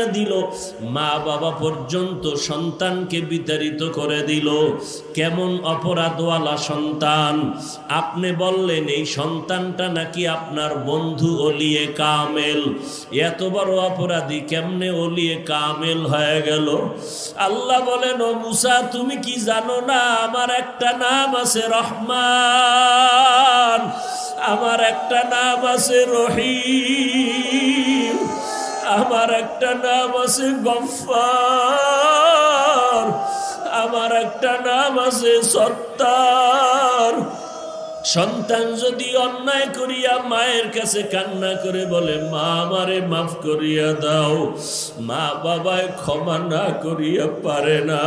দিল। মা বাবা পর্যন্ত সন্তানকে বিতাড়িত করে দিল। কেমন অপরাধওয়ালা সন্তান। আপনি বললেন, এই সন্তানটা নাকি আপনার বন্ধু অলিয়ে কামেল। এত বড় অপরাধী কেমনে অলিয়ে কামেল হয়ে গেল? আল্লাহ বলেন, ও মুসা, তুমি কি জানো না, আমার একটা নাম আছে রহমান। আমার একটা নাম আছে রহিম। আমার একটা নাম আছে গফার আমার একটা নাম আছে সত্তার। সন্তান যদি অন্যায় করিয়া মায়ের কাছে কান্না করে বলে, মা, আমারে মাফ করিয়া দাও। মা বাবায় ক্ষমা না করিয়া পারে না।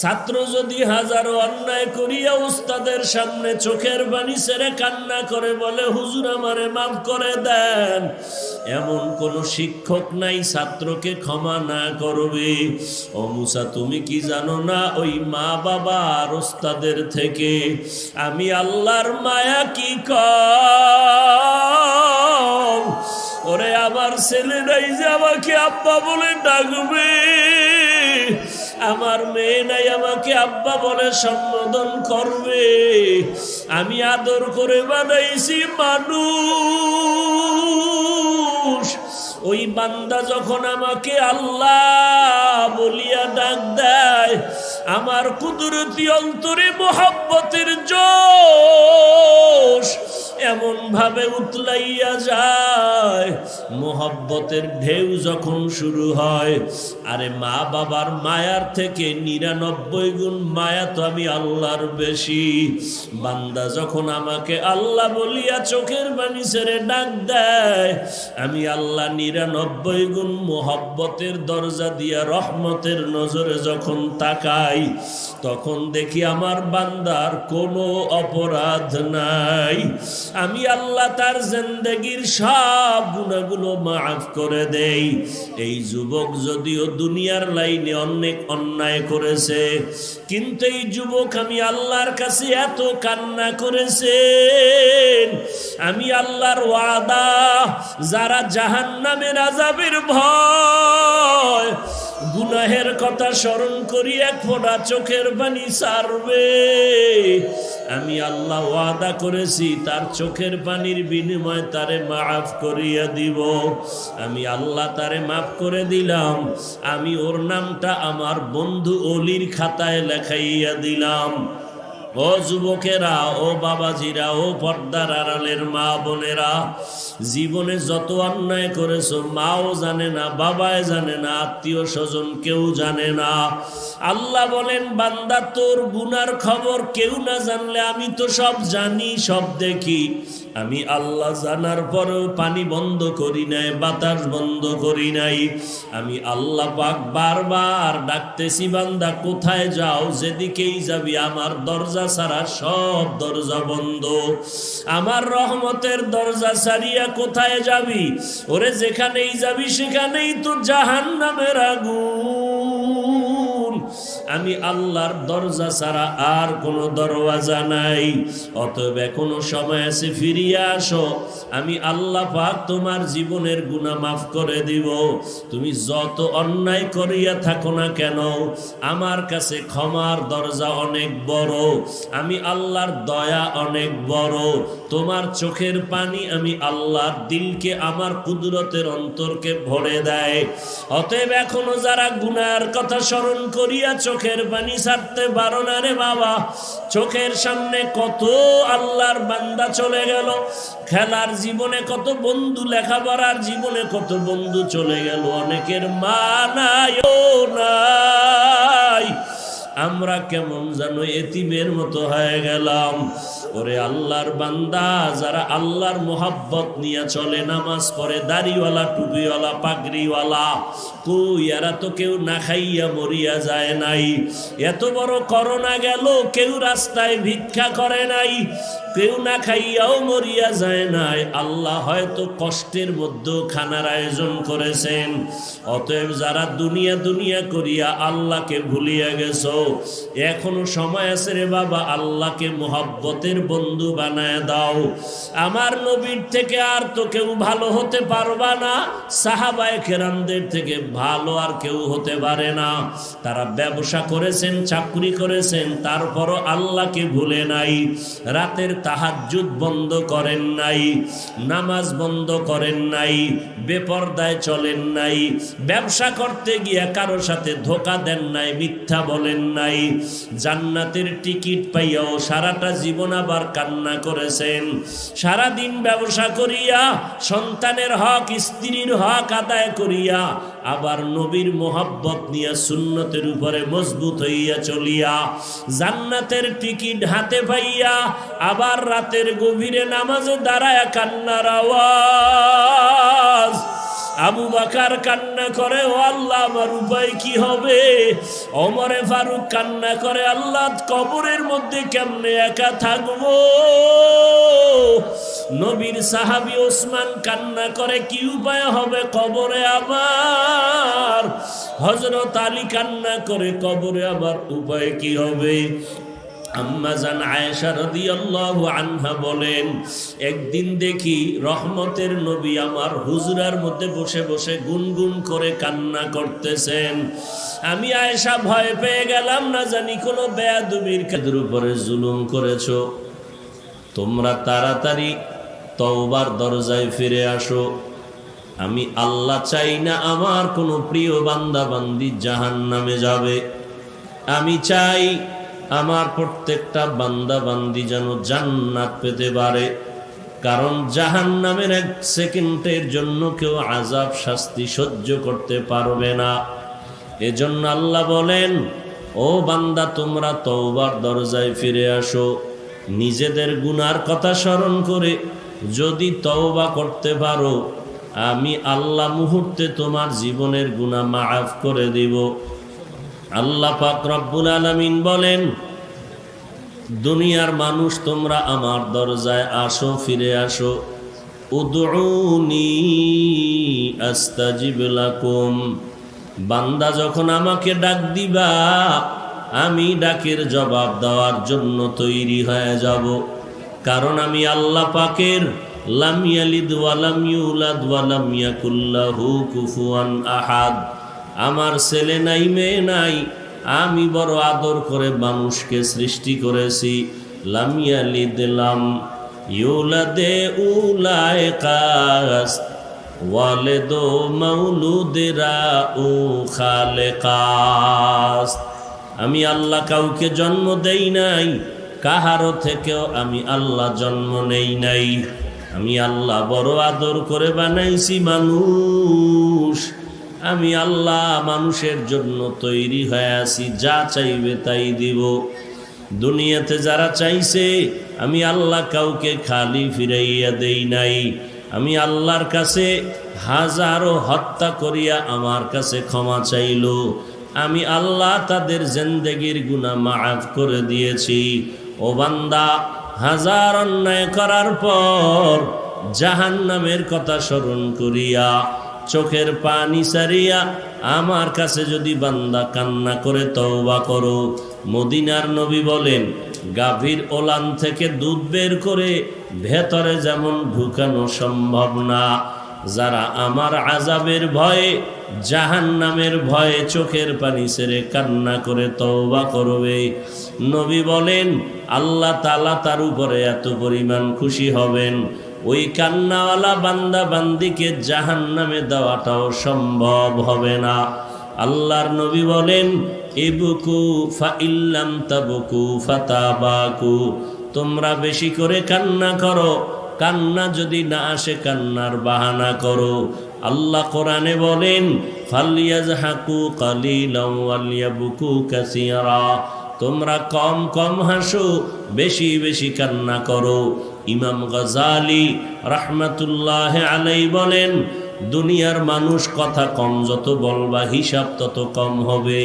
ছাত্র যদি হাজারো অন্যায় করিয়া উস্তাদের সামনে চোখের বাণী ছেড়ে কান্না করে বলে, হুজুর, আমারে মাফ করে দেন। এমন কোন শিক্ষক নাই, ছাত্রকে ক্ষমা না করবে। ও মুসা, তুমি কি জানো না, ওই মা বাবা আর ওস্তাদের থেকে আমি আল্লাহর মায়া কি কম? ওরে আমার ছেলেরাই যে আমাকে আব্বা বলে ডাকবে। আমার মেয়ে নাই আমাকে আব্বা বলে সম্বোধন করবে। আমি আদর করে বানাইছি মানুষ। ওই বান্দা যখন আমাকে আল্লাহ বলিয়া ডাক দেয়, আমার কুদরতি অন্তরে মোহাব্বতের জোশ এমন ভাবে উতলাইয়া যায়। মোহব্বতের ঢেউ যখন শুরু হয়, আরে মা বাবার মায়ার থেকে নিরানব্বই গুণ মায়া তো আমি আল্লাহর বেশি। বান্দা যখন আমাকে আল্লাহ বলিয়া চোখের বাণী ছেড়ে ডাক দেয়, আমি আল্লাহ নিরানব্বই গুণ মোহব্বতের দরজা দিয়া রহমতের নজরে যখন তাকাই, তখন দেখি আমার বান্দার কোনো অপরাধ নাই। আমি আল্লাহ তার জিন্দগির সব গুণাগুলো মাফ করে দেই। এই যুবক যদিও দুনিয়ার লাইনে অনেক অন্যায় করেছে, কিন্তু এই যুবক আমি আল্লাহর কাছে এত কান্না করেছে আমি আল্লাহর ওয়াদা, যারা জাহান নামের আজাবের ভয়। গুনাহের কথা স্মরণ করি, এক ফোঁটা চোখের বাণী সারবে। আমি আল্লাহ ওয়াদা করেছি, তার চোখের পানির বিনিময়ে তারে মাফ করিয়া দিব। আমি আল্লাহ তারে মাফ করে দিলাম, আমি ওর নামটা আমার বন্ধু অলির খাতায় লেখাইয়া দিলাম। ও যুবকেরা, ও বাবাজিরা, ও পর্দার আড়ালের মা বোনেরা, জীবনে যত অন্যায় করেছ, মাও জানে না বাবায় জানে না, আত্মীয় স্বজন কেউ জানে না। আল্লাহ বলেন, বান্দা, তোর গুনার খবর কেউ না জানলে আমি তো সব জানি, সব দেখি। আমি আল্লাহ জানার পরেও পানি বন্ধ করি নাই, বাতাস বন্ধ করি নাই। আমি আল্লাহ পাক বারবার ডাকতেছি, বান্দা, কোথায় যাও? যেদিকেই যাবি, আমার দরজা ছাড়া সব দরজা বন্ধ। আমার রহমতের দরজা ছাড়িয়া কোথায় যাবি? ওরে, যেখানেই যাবি, সেখানেই তো জাহান নামের আগুন। আমি আল্লাহর দরজা ছাড়া আর কোনো দরওয়াজা নাই। অতএব এখনও সময় আছে, ফিরিয়ে আসো। আমি আল্লাহ পাক তোমার জীবনের গুণা মাফ করে দিব। তুমি যত অন্যায় করিয়া থাকো না কেন, আমার কাছে ক্ষমার দরজা অনেক বড়। আমি আল্লাহর দয়া অনেক বড়। তোমার চোখের পানি আমি আল্লাহর দিলকে, আমার কুদরতের অন্তরকে ভরে দেয়। অতএব এখনও যারা গুনার কথা স্মরণ করিয়া চোখের পানি ছাড়তে পারো না রে বাবা। চোখের সামনে কত আল্লাহর বান্দা চলে গেল। খেলার জীবনে কত বন্ধু লেখাপড়ার জীবনে কত বন্ধু চলে গেল। অনেকের মা নাই ও নাই। আমরা কেমন জানো এতিমের মতো হয়ে গেলাম। ওরে আল্লাহর বান্দা, যারা আল্লাহর মোহাব্বত নিয়ে চলে, নামাজ পড়ে, দাড়িওয়ালা, টুপিওয়ালা, পাগড়িওয়ালা, কই, এরা তো কেউ না খাইয়া মরিয়া যায় নাই। এত বড় করোনা গেল, কেউ রাস্তায় ভিক্ষা করে নাই, কেউ না খাইয়াও মরিয়া যায় নাই। আল্লাহ হয়তো কষ্টের মধ্যেও খানার আয়োজন করেছেন। অতএব যারা দুনিয়া দুনিয়া করিয়া আল্লাহকে ভুলিয়া গেছ, এখনও সময় আছে রে বাবা, আল্লাহকে মোহাব্বতের বন্ধু বানায় দাও। আমার নবীর থেকে আর তো কেউ ভালো হতে পারবা না। সাহাবায় কেরামদের থেকে ভালো আর কেউ হতে পারে না। তারা ব্যবসা করেছেন, চাকরি করেছেন, তারপরও আল্লাহকে ভুলে নাই। রাতের তাহাজ্জুদ বন্ধ করেন নাই, নামাজ বন্ধ করেন নাই, বেপর্দায় চলেন নাই, ব্যবসা করতে গিয়ে কারও সাথে ধোকা দেন নাই, মিথ্যা বলেন নাই। জান্নাতের টিকিট পাইয়াও সারাটা জীবন আবার কান্না করেছেন। সারা দিন ব্যবসা করিয়া, সন্তানের হক, স্ত্রীর হক আদায় করিয়া, আবার নবীর মোহাব্বত নিয়ে সুন্নতের উপরে মজবুত হইয়া চলিয়া, জান্নাতের টিকিট হাতে পাইয়া, আবার রাতের গভীরে নামাজে দাঁড়ায় কান্নার আওয়াজ। আবু বাকার কান্না করে, ও আল্লাহ, আমার উপায় কি হবে? অমরে ফারুক কান্না করে, আল্লাহ, কবরের মধ্যে কেমনে একা থাকব? নবীর সাহাবি ওসমান কান্না করে, কি উপায় হবে কবরে আমার? হজরত আলী কান্না করে, কবরে আমার উপায় কি হবে? আম্মাজান আয়েশা রাদিয়াল্লাহু আনহা বলেন, একদিন দেখি রহমতের নবী আমার হুজরার মধ্যে বসে বসে গুনগুন করে কান্না করতেছেন। আমি আয়েশা ভয় পেয়ে গেলাম, না জানি কোনো বেয়াদুবির কাদের উপরে জুলুম করেছ। তোমরা তাড়াতাড়ি তওবার দরজায় ফিরে আসো। আমি আল্লাহ চাই না আমার কোনো প্রিয় বান্দা বান্দি জাহান নামে যাবে। আমি চাই আমার প্রত্যেকটা বান্দা বান্দি যেন জান্নাত পেতে পারে। কারণ জাহান নামের এক সেকেন্ডের জন্য কেউ আজাব শাস্তি সহ্য করতে পারবে না। এজন্য আল্লাহ বলেন, ও বান্দা, তোমরা তওবার দরজায় ফিরে আসো। নিজেদের গুনার কথা স্মরণ করে যদি তওবা করতে পারো, আমি আল্লাহ মুহূর্তে তোমার জীবনের গুনাহ মাফ করে দিব। আল্লাহ পাক রব্বুল আলামিন বলেন, দুনিয়ার মানুষ তোমরা আমার দরজায় আসো, ফিরে আসো। বান্দা যখন আমাকে ডাক দিবা, আমি ডাকের জবাব দেওয়ার জন্য তৈরি হয়ে যাব। কারণ আমি আল্লাহ পাকের লাম ইয়ালিদ ওয়ালাম ইউলাদ ওয়ালাম ইয়াকুল্লাহু কুফুয়ান আহাদ। আমার ছেলে নাই, মেয়ে নাই, আমি বড় আদর করে মানুষকে সৃষ্টি করেছি। লাম ইয়ালিদ লাম ইউলাদে উলায় কাস ওয়ালেদো মাউলুদেরা ও খালে কাস আমি আল্লাহ কাউকে জন্ম দেই নাই, কাহারও থেকেও আমি আল্লাহ জন্ম নেই নাই। আমি আল্লাহ বড় আদর করে বানাইছি মানুষ। আমি আল্লাহ মানুষের জন্য তৈরি হয়ে আছি, যা চাইবে তাই দিব। দুনিয়াতে যারা চাইছে, আমি আল্লাহ কাউকে খালি ফিরাইয়া দেই নাই। আমি আল্লাহর কাছে হাজারো হত্যা করিয়া আমার কাছে ক্ষমা চাইল। আমি আল্লাহ তাদের জিন্দেগির গুণা মাফ করে দিয়েছি। ও বান্দা, হাজার অন্যায় করার পর জাহান নামের কথা স্মরণ করিয়া চোখের পানি সারিয়া আমার কাছে যদি বান্দা কান্না করে তওবা করো। মদিনার নবী বলেন, গাভীর ওলান থেকে দুধ বের করে ভেতরে যেমন ঢুকানো সম্ভব না। যারা আমার আজাবের ভয়ে জাহান নামের ভয়ে চোখের পানি ছেড়ে কান্না করে তওবা করবে। নবী বলেন, আল্লাহ তালা তার উপরে এত পরিমাণ খুশি হবেন। ওই কান্নাওয়ালা বান্দা বান্দিকে জাহান নামে দেওয়াটাও সম্ভব হবে না। আল্লাহর নবী বলেন, ইবুকু ফা ইল্লাম তাবুকু ফাতাবাকু। তোমরা বেশি করে কান্না করো। কান্না যদি না আসে, কান্নার বাহানা করো। আল্লাহ কোরআনে বলেন ফালিয়াজ হাকু কালিলাম ওয়ালিয়াবুকু কাসিরা। তোমরা কম কম হাসো, বেশি বেশি কান্না করো। ইমাম গজালি রহমতুল্লাহ আলাই বলেন, দুনিয়ার মানুষ কথা কম, যত বলবা হিসাব তত কম হবে।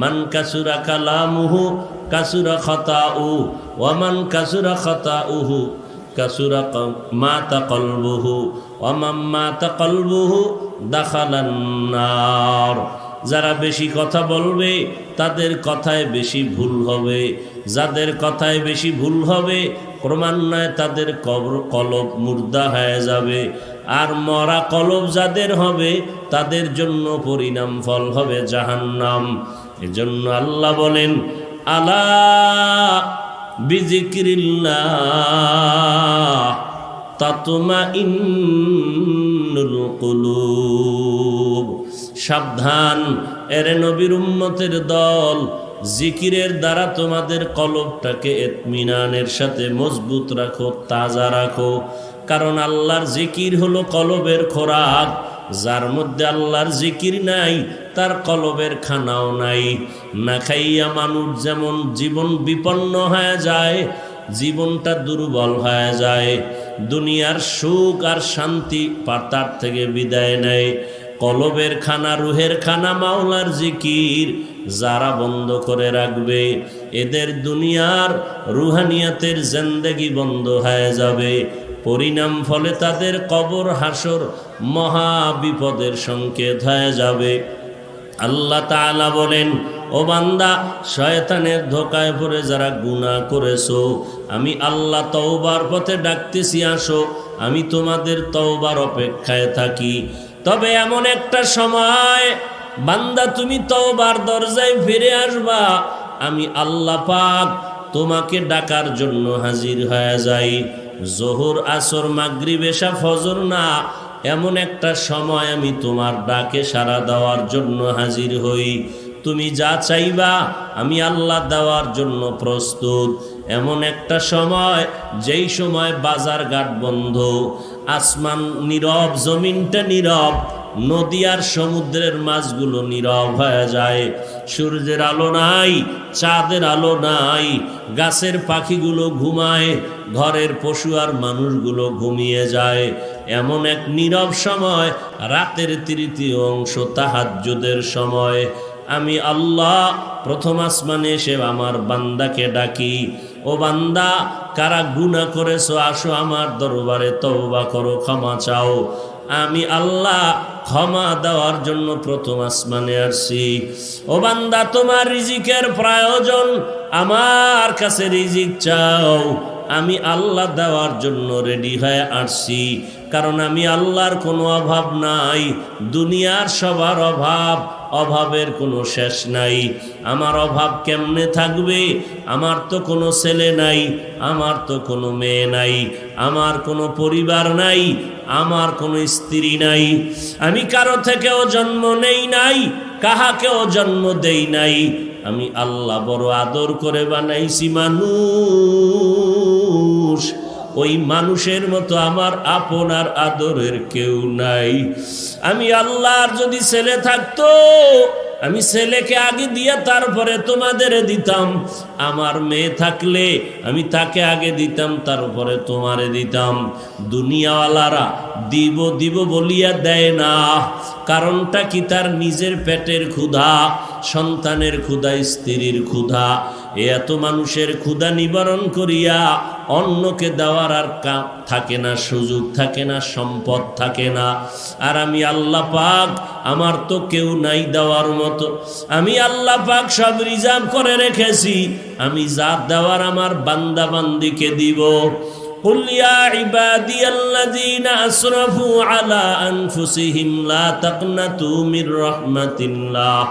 মান কাসুরা কালামুহু, কাসুরা খতা উ ওয়ামান কাসুরা খতা উহু কাসুরা মাতা কলবুহু ওয়ামাম মাতা কলবুহু দাখালান্নার যারা বেশি কথা বলবে, তাদের কথায় বেশি ভুল হবে। যাদের কথায় বেশি ভুল হবে ক্রমান্বয়ে তাদের কবর, কলব মুর্দা হয়ে যাবে। আর মরা কলব যাদের হবে, তাদের জন্য পরিণাম ফল হবে জাহান্নাম। এজন্য আল্লাহ বলেন, আলা বিজিক্রিল্লাহ তাতমা ইন্নুল কুলুব। সাবধান, এরে নবীর উম্মতের দল জিকিরের দ্বারা তোমাদের কলবটাকে এতমিনানের সাথে মজবুত রাখো, তাজা রাখো। কারণ আল্লাহর জিকির হলো কলবের খোরাক। যার মধ্যে আল্লাহর জিকির নাই, তার কলবের খানাও নাই। না খাইয়া মানুষ যেমন জীবন বিপন্ন হয়ে যায়, জীবনটা দুর্বল হয়ে যায়। দুনিয়ার সুখ আর শান্তি পাতার থেকে বিদায় নেয়। কলবের খানা, রুহের খানা, মাওলার জিকির যারা বন্ধ করে রাখবে, এদের দুনিয়ার রুহানিয়াতের জেন্দেগি বন্ধ হয়ে যাবে। পরিণাম ফলে তাদের কবর হাসর মহা বিপদের সংকেত হয়ে যাবে। আল্লাহ তাআলা বলেন, ও বান্দা, শয়তানের ধোকায় পড়ে যারা গুনাহ করেছ, আমি আল্লাহ তওবার পথে ডাকতেছি, আসো, আমি তোমাদের তওবার অপেক্ষায় থাকি। তবে এমন একটা সময়, বান্দা তুমি তওবার দরজায় ফিরে আসবা, আমি আল্লাহ পাক তোমাকে ডাকার জন্য হাজির হয়ে যাই। জোহর, আসর, মাগরিব বেশা ফজর না, এমন একটা সময় আমি তোমার ডাকে সাড়া দেওয়ার জন্য হাজির হই। তুমি যা চাইবা আমি আল্লাহ দেওয়ার জন্য প্রস্তুত। এমন একটা সময়, যেই সময় বাজার ঘাট বন্ধ আসমান নীরব, জমিনটা নীরব নদী আর সমুদ্রের মাছগুলো নীরব হয়ে যায়। সূর্যের আলো নাই, চাঁদের আলো নাই, গাছের পাখিগুলো ঘুমায়, ঘরের পশু আর মানুষগুলো ঘুমিয়ে যায়। এমন এক নীরব সময়, রাতের তৃতীয় অংশ তাহাজ্জুদের সময়। আমি আল্লাহ, প্রথম আসমানে এসে আমার বান্দাকে ডাকি ও বান্দা, কারা গুণা করেছ, আসো আমার দরবারে তওবা করো, ক্ষমা চাও। আমি আল্লাহ ক্ষমা দেওয়ার জন্য প্রথম আসমানে আসছি। ও বান্দা, তোমার রিজিকের প্রয়োজন, আমার কাছে রিজিক চাও। আমি আল্লাহ দেওয়ার জন্য রেডি হয়ে আসছি, কারণ আমি আল্লাহর কোনো অভাব নাই, দুনিয়ার সবার অভাব। অভাবের কোনো শেষ নাই। আমার অভাব কেমনে থাকবে? আমার তো কোনো ছেলে নাই, আমার তো কোনো মেয়ে নাই, আমার কোনো পরিবার নাই, আমার কোনো স্ত্রী নাই। আমি কারও থেকেও জন্ম নেই নাই, কাহাকেও জন্ম দেই নাই। আমি আল্লাহ বড় আদর করে বানাইছি মানুষ। ওই মানুষের মতো আমার আপনার আদরের কেউ নাই। আমি আল্লাহর যদি ছেলে থাকতো, আমি ছেলেকে আগে দিয়ে তারপরে তোমাদের দিতাম। আমার মেয়ে থাকলে আমি তাকে আগে দিতাম, তারপরে তোমারে দিতাম। দুনিয়াওয়ালারা দিব দিব বলিয়া দেয় না। কারণটা কি? তার নিজের পেটের ক্ষুধা। সন্তানের ক্ষুধা, স্ত্রীর ক্ষুধা এত মানুষের ক্ষুধা নিবারণ করিয়া অন্যকে দেওয়ার আর থাকে না, সুযোগ থাকে না, সম্পদ থাকে না। আর আমি আল্লাহ পাক, আমার তো কেউ নাই দেওয়ার মতো। আমি আল্লাহ পাক সব রিজার্ভ করে রেখেছি। আমি যা দেওয়ার আমার বান্দা বান্দিকে দিব। قل يا عبادي الذين أسرفوا على أنفسهم لا تقنطوا من رحمة الله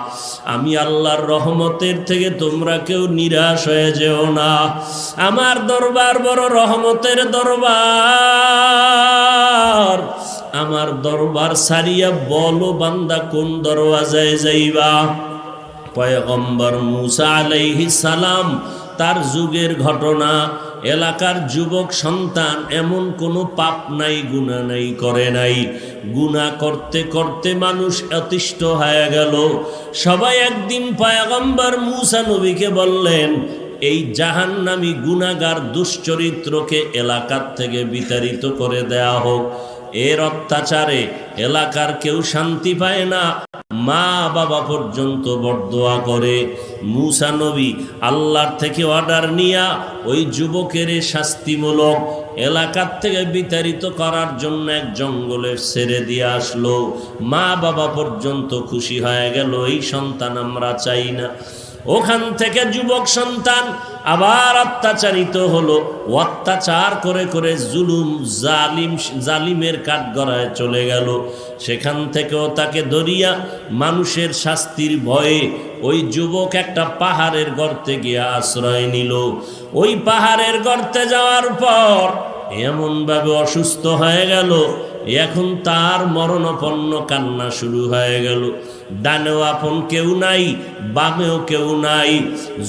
আমি আল্লাহর রহমতের থেকে তোমরা কেউ নিরাশ হয়ে যেও না আমার দরবার বড় রহমতের দরবার আমার দরবার সারিয়া বলো বান্দা কোন দরওয়াজায় যাইবা পয়গম্বর মুসা আলাইহিস সালাম তার যুগের ঘটনা এলাকার যুবক সন্তান, এমন কোনো পাপ নাই গুণা নাই, করে নাই। গুণা করতে করতে মানুষ অতিষ্ঠ হয়ে গেল। সবাই একদিন পায়গম্বর মুসা নবীকে বললেন, এই জাহান নামি গুণাগার দুশ্চরিত্রকে এলাকার থেকে বিতাড়িত করে দেয়া হোক। এর অত্যাচারে এলাকার কেউ শান্তি পায় না। মা বাবা পর্যন্ত বরদোয়া করে। মুসা নবী আল্লাহর থেকে অর্ডার নিয়া ওই যুবকের শাস্তিমূলক এলাকার থেকে বিতাড়িত করার জন্য এক জঙ্গলে ছেড়ে দিয়ে আসলো। মা বাবা পর্যন্ত খুশি হয়ে গেল, এই সন্তান আমরা চাই না। ওখান থেকে যুবক সন্তান আবার অত্যাচারিত হলো। অত্যাচার করে করে জুলুম, জালিম, জালিমের কাঠগড়ায় চলে গেল। সেখান থেকেও তাকে ধরিয়া মানুষের শাস্তির ভয়ে ওই যুবক একটা পাহাড়ের গর্তে গিয়ে আশ্রয় নিল। ওই পাহাড়ের গর্তে যাওয়ার পর এমনভাবে অসুস্থ হয়ে গেল এখন তার মরণপন্ন কান্না শুরু হয়ে গেল। ডানেও আপন কেউ নাই, বামেও কেউ নাই।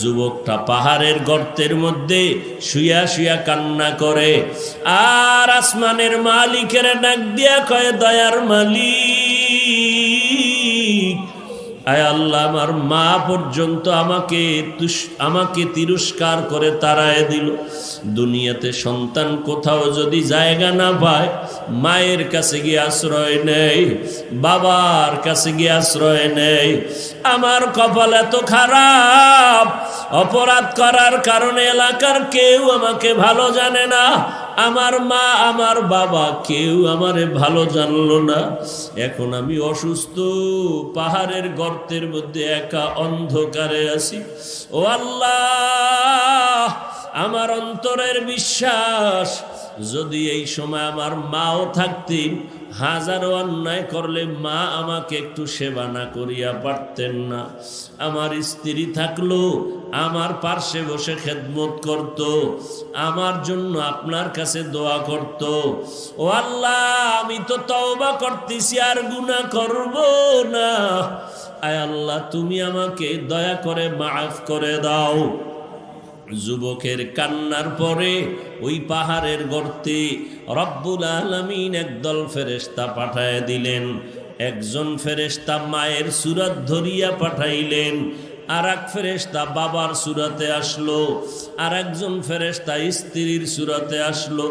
যুবকটা পাহাড়ের গর্তের মধ্যে শুয়া শুয়া কান্না করে। আর আসমানের মালিকের ডাক দিয়া কয়, দয়ার মালিক। আয় আল্লাহ, আমার মা পর্যন্ত আমাকে আমাকে তিরস্কার করে তাড়ায় দিল। দুনিয়াতে সন্তান কোথাও যদি জায়গা না পায়, মায়ের কাছে গিয়ে আশ্রয় নেই, বাবার কাছে গিয়ে আশ্রয় নেই। আমার কপাল এত খারাপ, অপরাধ করার কারণে এলাকার কেউ আমাকে ভালো জানে না। আমার মা, আমার বাবা কেউ আমারে ভালো জানলো না। এখন আমি অসুস্থ, পাহাড়ের গর্তের মধ্যে একা অন্ধকারে আছি। ও আল্লাহ, আমার অন্তরের বিশ্বাস যদি এই সময় আমার মাও থাকতেন হাজারো অন্যায় করলে মা আমাকে একটু সেবা না করিয়া পারতেন না। আমার স্ত্রী থাকল, আমার পার্শ্বে বসে খেদমত করত, আমার জন্য আপনার কাছে দোয়া করত। ও আল্লাহ, আমি তো তওবা করতেছি, আর গুনাহ করব না। আয় আল্লাহ, তুমি আমাকে দয়া করে মাফ করে দাও। যুবকের কান্নার পরে ওই পাহাড়ের গর্তে রব্বুল আলমিন একদল ফেরেস্তা পাঠায় দিলেন। একজন ফেরেস্তা মায়ের সুরত ধরিয়া পাঠাইলেন। আর এক ফেরেস্তা বাবার সুরাতে আসলো আর একজন ফেরেস্তা স্ত্রীর সুরাতে আসলো।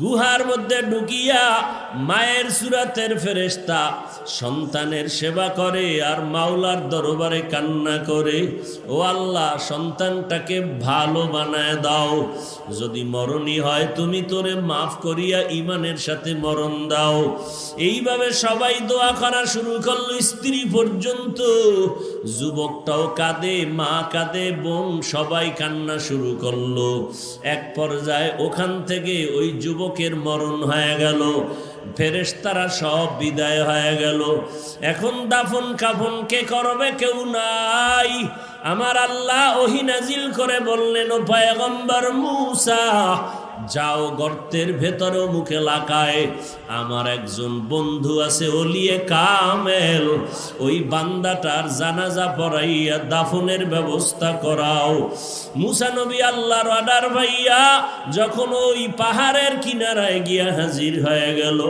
গুহার মধ্যে ঢুকিয়া মায়ের সুরাতের ফেরেস্তা সন্তানের সেবা করে আর মাওলার দরবারে কান্না করে, ও আল্লাহ, সন্তানটাকে ভালো বানায় দাও। যদি মরণই হয়, তুমি তোরে মাফ করিয়া ইমানের সাথে মরণ দাও। এইভাবে সবাই দোয়া করা শুরু করল। স্ত্রী পর্যন্ত যুবকটাও কাঁদে, মা কাঁদে, বোন সবাই কান্না শুরু করল। এক পর্যায়ে ওখান থেকে ওই যুবকের মরণ হয়ে গেল। ফেরেশতারা সব বিদায় হয়ে গেল। এখন দাফন কাফন কে করবে কেউ নাই। আমার আল্লাহ ওহি নাজিল করে বললেন, ও পয়গম্বর মুসা যাও গর্তের ভেতরে মুখে লাগায়। আমার একজন বন্ধু আছে ওলিয়ে কামেল। ওই বান্দাটার জানাজা পড়াইয়া দাফনের ব্যবস্থা করাও। মুসা নবী আল্লাহর অর্ডার ভাইয়া, যখন ওই পাহাড়ের কিনারায় গিয়া হাজির হয়ে গেল,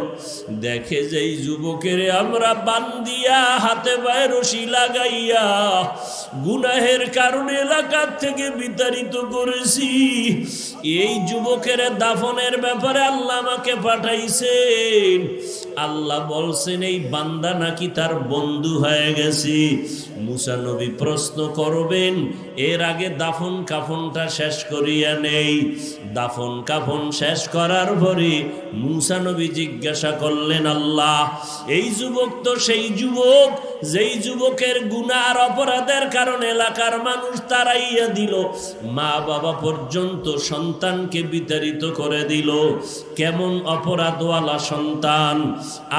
দেখে যে এই যুবকের আমরা বান্দিয়া হাতে পায়ে রশি লাগাইয়া গুনাহের কারণে এলাকার থেকে বিতাড়িত করেছি। এই যুবকের দাফনের ব্যাপারে আল্লাহ আমাকে পাঠাইছেন। আল্লাহ বলছেন, এই বান্দা নাকি তার বন্ধু হয়ে গেছে। মুসা নবী প্রশ্ন করবেন, এর আগে দাফন কাফনটা শেষ করিয়া নেই। দাফন কাফন শেষ করার পরে মুসা নবী জিজ্ঞাসা করলেন, আল্লাহ, এই যুবক তো সেই যুবক, যেই যুবকের গুণা আর অপরাধের কারণে এলাকার মানুষ তারাইয়া দিল মা বাবা পর্যন্ত সন্তানকে বিতাড়িত করে দিল। কেমন অপরাধওয়ালা সন্তান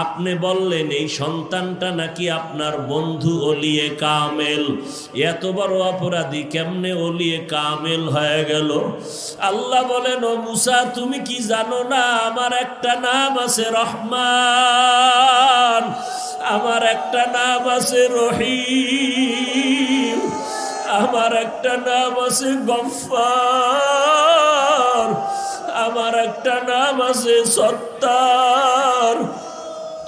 আপনি বললেন, এই সন্তানটা নাকি আপনার বন্ধু অলিয়ে কামেল। এত বড় অপরাধী কেমনে অলিয়ে কামেল হয়ে গেল? আল্লাহ বলেন, ও মুসা, তুমি কি জানো না, আমার একটা নাম আছে রহমান। আমার একটা নাম আছে রহিম। আমার একটা নাম আছে গফার আমার একটা নাম আছে সত্তার।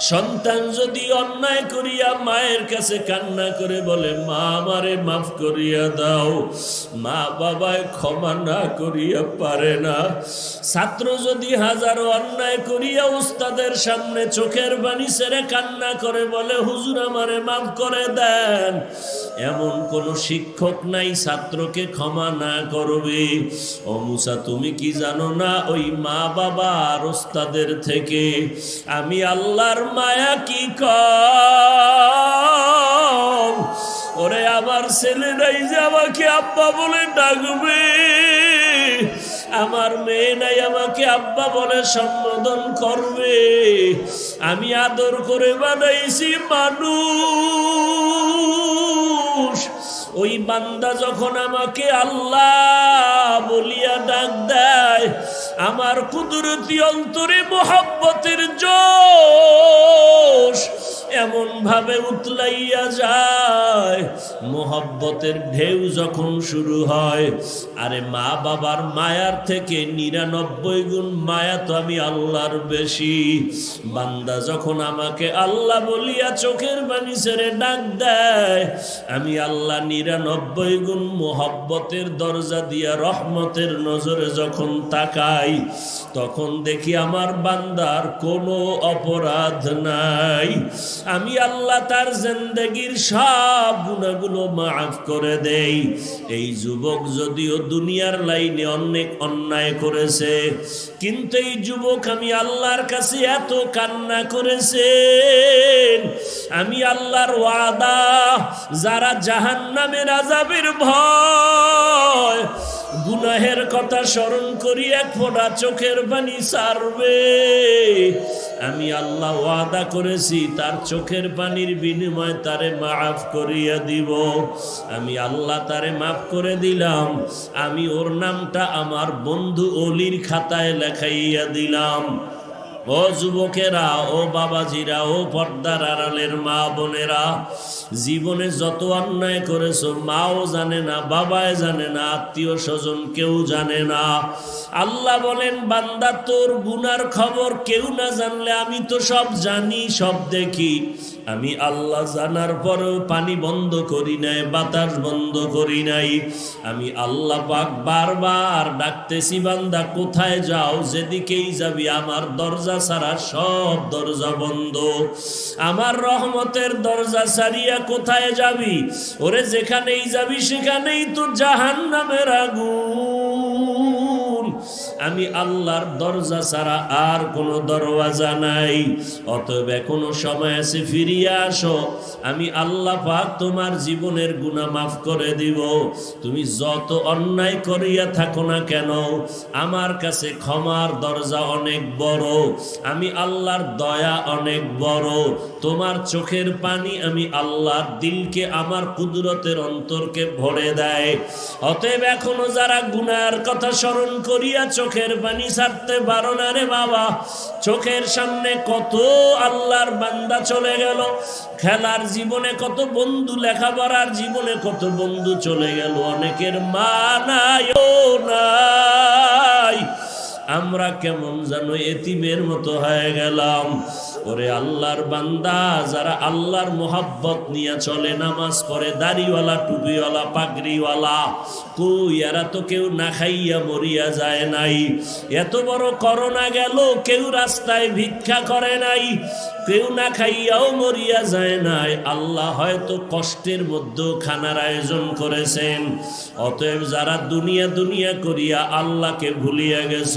সন্তান যদি অন্যায় করিয়া মায়ের কাছে কান্না করে বলে, মা, আমারে মাফ করিয়া দাও। মা বাবায় ক্ষমা না করিয়া পারে না। ছাত্র যদি হাজারো অন্যায় করিয়া উস্তাদের সামনে চোখের বাণী ছেড়ে কান্না করে বলে, হুজুর, আমারে মাফ করে দেন। এমন কোন শিক্ষক নাই, ছাত্রকে ক্ষমা না করবে। ও মুসা, তুমি কি জানো না, ওই মা বাবা আর ওস্তাদের থেকে আমি আল্লাহর মায়া কি আমার ছেলেরাই যে আমাকে আব্বা বলে ডাকবে। আমার মেয়ে নাই আমাকে আব্বা বলে সম্বোধন করবে। আমি আদর করে বানাইছি মানুষ। ওই বান্দা যখন আমাকে আল্লাহ বলিয়া ডাক দেয়, আমার কুদরতি অন্তরে মোহাব্বতের জোশ। এমন ভাবে উতলাইয়া যায়। মোহব্বতের ঢেউ যখন শুরু হয়, আরে মা বাবার মায়ার থেকে নিরানব্বই গুণ মায়া তো আমি আল্লাহর বেশি। বান্দা যখন আমাকে আল্লাহ বলিয়া চোখের বাণী ছেড়ে ডাক দেয়, আমি আল্লাহ নিরানব্বই গুণ মোহব্বতের দরজা দিয়া রহমতের নজরে যখন তাকাই, তখন দেখি আমার বান্দার কোনো অপরাধ নাই। আমি আল্লাহ তার জিন্দগির সব গুণাগুলো মাফ করে দেই। এই যুবক যদিও দুনিয়ার লাইনে অনেক অন্যায় করেছে, কিন্তু এই যুবক আমি আল্লাহর কাছে এত কান্না করেছে আমি আল্লাহর ওয়াদা, যারা জাহান নামের আজাবের ভয় গুনাহের কথা স্মরণ করি, এক ফোঁটা চোখের পানি সারবে। আমি আল্লাহ ওয়াদা করেছি, তার চোখের পানির বিনিময়ে তারে মাফ করিয়া দিব। আমি আল্লাহ তারে মাফ করে দিলাম, আমি ওর নামটা আমার বন্ধু অলির খাতায় লেখাইয়া দিলাম। ও যুবকেরা, ও বাবাজিরা, ও পর্দার আড়ালের মা বোনেরা, জীবনে যত অন্যায় করেছ, মাও জানে না বাবায় জানে না, আত্মীয় স্বজন কেউ জানে না। আল্লাহ বলেন, বান্দা, তোর গুনার খবর কেউ না জানলে আমি তো সব জানি, সব দেখি। আমি আল্লাহ জানার পরেও পানি বন্ধ করি নাই, বাতাস বন্ধ করি নাই। আমি আল্লাহ পাক বারবার ডাকতেছি, বান্দা, কোথায় যাও? যেদিকেই যাবি, আমার দরজা ছাড়া সব দরজা বন্ধ। আমার রহমতের দরজা সারিয়া কোথায় যাবি? ওরে যেখানেই যাবি সেখানেই তো জাহান নামের আগুন। আমি আল্লাহর দরজা ছাড়া আর কোনো দরওয়াজা নাই। অতএব এখনও সময় আছে, ফিরিয়ে আসো। আমি আল্লাহ পাক তোমার জীবনের গুনাহ মাফ করে দিব। তুমি যত অন্যায় করিয়া থাকো না কেন, আমার কাছে ক্ষমার দরজা অনেক বড়। আমি আল্লাহর দয়া অনেক বড়। তোমার চোখের পানি আমি আল্লাহর দিলকে, আমার কুদরতের অন্তরকে ভরে দেয়। অতএব এখনও যারা গুনার কথা স্মরণ করিয়া চোখের পানি ছাড়তে পারো না রে বাবা। চোখের সামনে কত আল্লাহর বান্দা চলে গেল। খেলার জীবনে কত বন্ধু, লেখাপড়ার জীবনে কত বন্ধু চলে গেল। অনেকের মা নাই ও নাই। আমরা কেমন জানো এতিমের মতো হয়ে গেলাম। ওরে আল্লাহর বান্দা, যারা আল্লাহর মোহাব্বত নিয়ে চলে, নামাজ পড়ে, দাড়িওয়ালা, টুপিওয়ালা, পাগড়িওয়ালা, কই, এরা তো কেউ না খাইয়া মরিয়া যায় নাই। এত বড় করোনা গেল, কেউ রাস্তায় ভিক্ষা করে নাই, কেউ না খাইয়াও মরিয়া যায় নাই। আল্লাহ হয়তো কষ্টের মধ্যেও খানার আয়োজন করেছেন। অতএব যারা দুনিয়া দুনিয়া করিয়া আল্লাহকে ভুলিয়া গেছ,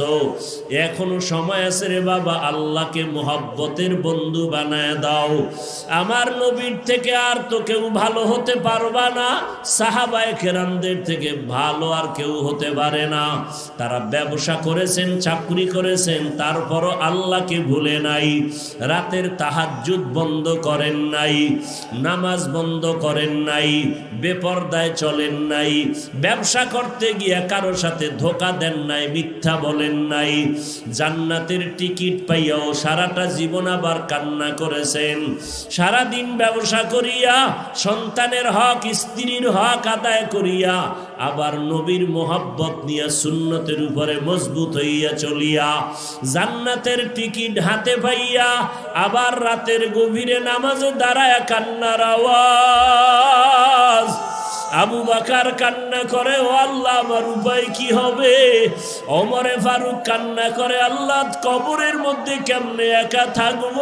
এখনও সময় আছে রে বাবা, আল্লাহকে মোহাব্বতের বন্ধু বানায় দাও। আমার নবীর থেকে আর তো কেউ ভালো হতে পারবা না। সাহাবায় কেরামদের থেকে ভালো আর কেউ হতে পারে না। তারা ব্যবসা করেছেন, চাকরি করেছেন, তারপরও আল্লাহকে ভুলে নাই। রাতের তাহাজ্জুদ বন্ধ করেন নাই, নামাজ বন্ধ করেন নাই, বেপর্দায় চলেন নাই। ব্যবসা করতে গিয়ে কারও সাথে ধোকা দেন নাই, মিথ্যা বলেন নাই। জান্নাতের টিকিট পাইয়াও সারাটা জীবন আবার কান্না করেছেন। সারা দিন ব্যবসা করিয়া, সন্তানের হক, স্ত্রীর হক আদায় করিয়া, আবার নবীর মোহাব্বত নিয়ে সুন্নতের উপরে মজবুত হইয়া চলিয়া, জান্নাতের টিকিট হাতে পাইয়া, আবার রাতের গভীরে নামাজে দাঁড়ায় কান্নার আওয়াজ। আবু বাকার কান্না করে, ও আল্লাহ, আমার উপায় কি হবে? অমরে ফারুক কান্না করে, আল্লাহ, কবরের মধ্যে কেমনে একা থাকব?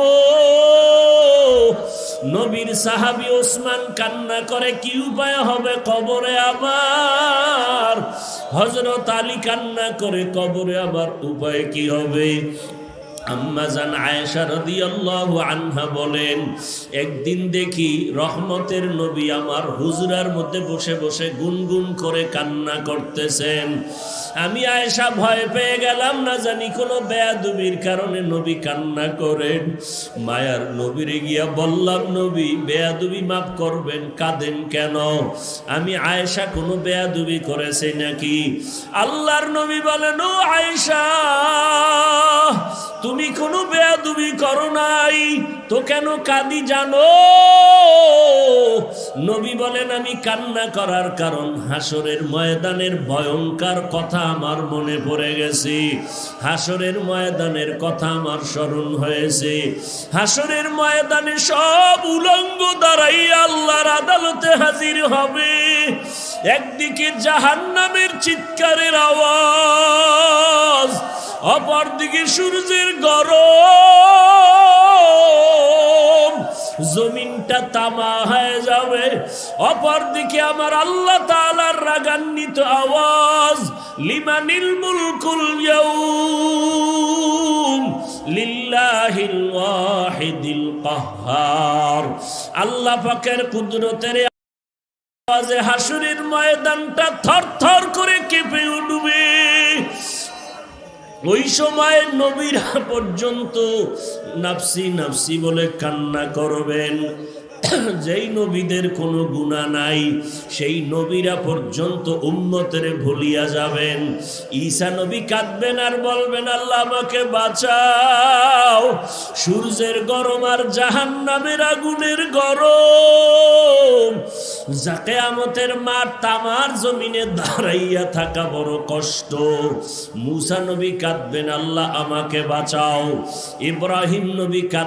নবীর সাহাবি ওসমান কান্না করে, কি উপায় হবে কবরে আমার? হজরত আলী কান্না করে, কবরে আমার উপায় কি হবে? আম্মাজান আয়েশা রাদিয়াল্লাহু আনহা বলেন, একদিন দেখি রহমতের নবী আমার হুজরার মধ্যে বসে বসে গুনগুন করে কান্না করতেছেন। আমি আয়েশা ভয় পেয়ে গেলাম, না জানি কোনো বেয়াদুবির কারণে নবী কান্না করেন। মায়ার নবীরে গিয়া বললাম, নবী, বেয়াদুবি মাফ করবেন, কাঁদেন কেন? আমি আয়েশা কোনো বেয়াদুবি করেছে নাকি? আল্লাহর নবী বলেন, ও আয়েশা তুমি কোনো বেয়াদুবি করো নাই। তো কেন কাঁদি জানো? নবী বলেন, আমি কান্না করার কারণ হাসরের ময়দানের ভয়ঙ্কর কথা আমার মনে পড়ে গেছে। হাসরের ময়দানের কথা আমার স্মরণ হয়েছে। হাসরের ময়দানে সব উলঙ্গ দ্বারাই আল্লাহর আদালতে হাজির হবে। একদিকে জাহান্নামের চিৎকারের আওয়াজ অপরদিকে সূর্যের গরম। জমিনটা তামা হয়ে যাবে। অপরদিকে আমার আল্লাহ তাআলার রাগান্বিত আওয়াজ লিমানিল মুলকুল লিল্লাহিল হাসুরের ময়দানটা থরথর করে কেঁপে উঠবে। ওই সময় নবীরা পর্যন্ত নাফসি নাফসি বলে কান্না করবেন। যেই নবীদের কোনো গুণা নাই, সেই নবীরা পর্যন্ত উম্মতের ভুলিয়া যাবেন। ঈসা নবী কাঁদবেন আর বলবেন, আল্লাহ আমাকে বাঁচাও। সূর্যের গরম আর জাহান নামের আগুনের গরম। যাকে আমতের মাঠ তামার জমিনে দাঁড়াইয়া থাকা বড় কষ্ট। মুসা নবী কাঁদবেন, আল্লাহ আমাকে বাঁচাও। ইব্রাহিম নবী কাঁদ